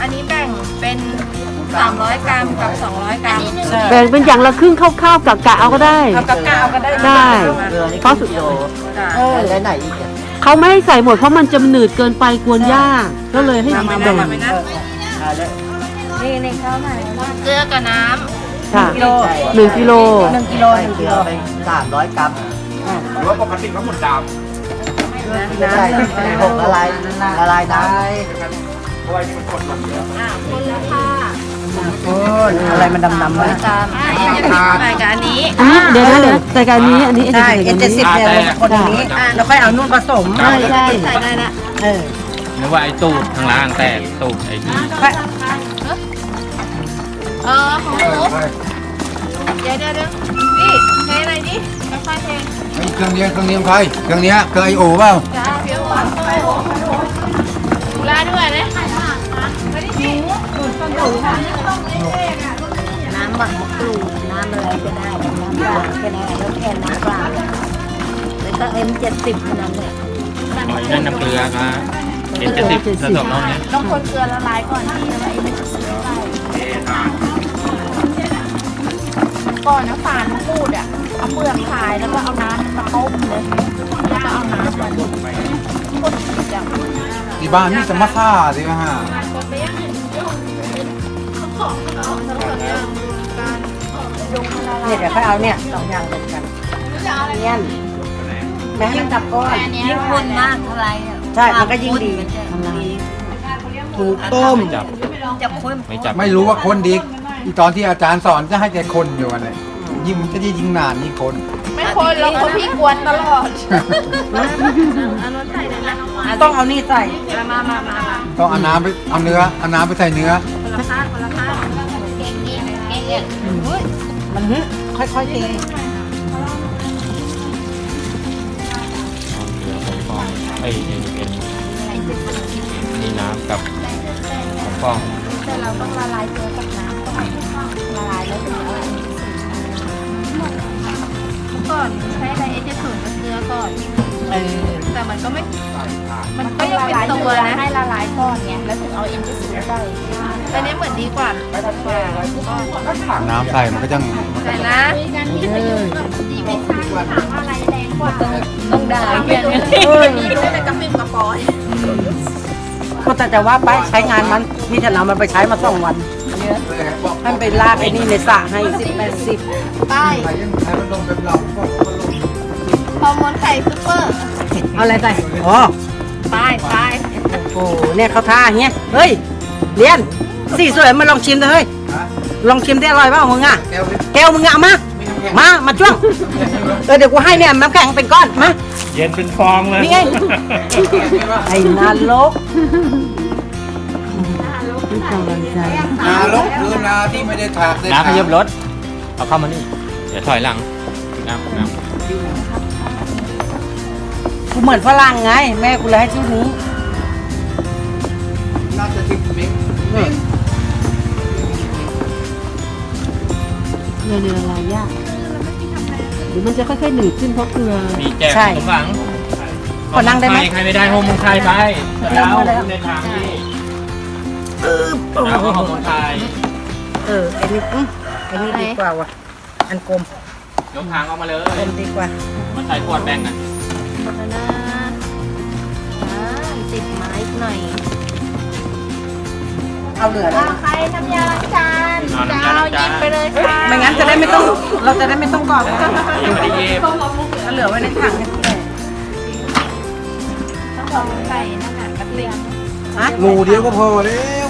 อันนี้แบ่งเป็น 300 กรัมกับ 200 กรัมแบ่งเป็นอย่างละครึ่งคร่าวๆกะกะเอาก็ได้ เอากับกาวก็ได้ได้เกลือนี่เพราะสุกิโลจ้ะเออแล้วไหนอีกอะเขาไม่ให้ใส่หมดเพราะมันจะหนืดเกินไปกวนยากก็เลยให้ทำไมแบ่นะงทำไมนะ อ่าแล้วนี่นี่เข้ามาเกลือกับน้ค่ะกิโลหนึ่งกิโลหนึ่งกิโลหนึ่งกิโลไปสามร้อยกรัมหรือว่าปกติเขาหมดดใช่หกละลายละลายน้ำเพ ราะว่านี่มันกดลงเยอะำอ่าคนละค่ะำโอ้อะไรมันดำๆวะกรัมอ่าเอ็นจะใส่กับอันนี้อันนี้เดี๋ยวนะเดี๋ยวใส่กันนี้อันนี้ใช่ใส่เอ็กันนเจ็ดสิบนี้เนี่ยคนนี้แล้วค่อยเอานุ่นผสมใช่ใช่ใส่ได้ละเออนึกว่าไอ้ตูดข้างล่างแตกตูดไอ้ที่เออของหนูเดี๋ยวเดี๋ยวเดี๋ยวนี่เทอะไรดิค่อยๆเทเครื่องนี้เครื่องนี้ของใครเครื่องนี้เครื่องไอโอเปล่าจ้าเพียวหว หมักมะกรูดน้ำอะไรก็ได้น้ำปลาก็ได้แล้วแค่น้ำปลาแล้วก็เอ็มเจ็ดสิบเท่านั้นเลยหอยนั่นน้ำเกลือครับเอ็นเจ็ดสิบผสมน้องเนี้ต้องคนเกลือละลายก่อนที่แล้วเอ็มจะซื้อไปก่อนนะฝานมะกรูดอะเอาเปลือกขายแล้วก็เอาน้ำมาต้มเลยแล้วก็เอาน้ำมาคนอย่างที่บ้านนี่สมาซ่าสิฮะ เนี่ยเดี๋ยวค่อยเอาเนี่ยสองอย่างรวมกันเนี่ยแม่ให้มันจับก้อนยิ่งคนมากเท่าไรอะใช่ มันก็ยิ่งดีถูกต้มไม่จับจะคนไม่จับไม่รู้ว่าคนดีอีตอนที่อาจารย์สอนจะให้แต่คนอยู่กันเลยยิ่งมันจะยิ่งนานยิ่งคน ไม่คนแล้วคนพี่กวนตลอดอันนั้นใส่เลยนะต้องเอานี่ใส่มามามาต้องเอาน้ำไปเอาเนื้อเอาน้ำไปใส่เนื้อคนละข้างคนละข้างเก่งเก่งเก่งเก่งเฮ้ย มันหึค่อยๆเทเกลือของฟองไอ้เอ็นเอ็นนี่น้ำกับของฟอง แต่เราต้องละลายเกลือกับน้ำก่อนละลายแล้วถึงเอาอันนี้ใส่เมื่อก่อนใช้อะไรเอเจสูนกับเกลือก่อน เออแต่มันก็ไม่ มันก็ยังเป็นตัวนะ ให้ละลายก่อนไงแล้วถึงเอาเอ็นเจสูนใส่ อันนี้เหมือนดีกว่าก็น้ำใส่มันก็ยังใส่นะดีไม่ใช่ถามอะไรแรงกว่าต้องด่าเพื่อนแต่กระปิบกระปอยก็แต่จะว่าไปใช้งานมันนี่ฉันเอามันไปใช้มาสองวันให้มันไปลากไอ้นี่ในสระให้สิบแปดสิบป้ายใส่ยังใส่มันลงเป็นเราก็ลงฮอร์โมนไข่ซุปเปอร์เอาอะไรใส่อ๋อป้ายป้ายโอ้เนี่ยเขาท่าอย่างเงี้ยเฮ้ยเรียน สีสวยมาลองชิมเลยเฮ้ยฮะลองชิมได้อร่อยเปล่ามึงอะแก้วนี่แก้วมึงอะมามามาจ้วงเออเดี๋ยวกูให้เนี่ยน้ำแข็งเป็นก้อนมาเย็นเป็นฟองเลยนี่ไงไอ้นรกที่กำลังใจนาลกคือนาที่ไม่ได้ถากได้น้ำขถากยับรถ เอาเข้ามานี่ เดี๋ยวถอยหลังน้ำน้ำกูเหมือนฝรั่งไง แม่กูเลยให้ชื่อนี้น่าจะติดมิก เกลือเนี่ยละลายยากเดี๋ยวมันจะค่อยๆหนืดขึ้นเพราะเกลือมีแจกสมหวังขอนั่งได้ไหมใครไม่ได้โฮมมุงไทยไปแล้วในทางที่เออแล้วก็โฮมมุงไทยเออไอ้นี่อืมไอ้นี่ดีกว่าว่ะอันกลมยกทางออกมาเลยกลมดีกว่ามันใส่ขวดแบ่งกันหมดแล้วนะอ่าติดไม้หน่อยเอาเหลือแล้วใครน้ำยาล้างจาน จะเอาหยิบไปเลยค่ะไม่งั้นจะได้ไม่ต้อง เราจะได้ไม่ต้องกรอกยังไม่ได้เย็บก็เหลือไว้ในถังเนี่ยต้องลองใส่หน้ากากกระเทียมฮะหมูเดียวก็พอแล้ว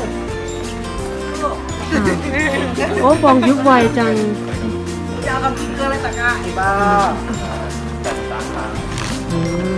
โอ้ฟองยุบไวจังจะเอากำกินเกลืออะไรตะกร้าไอ้บ้าอืม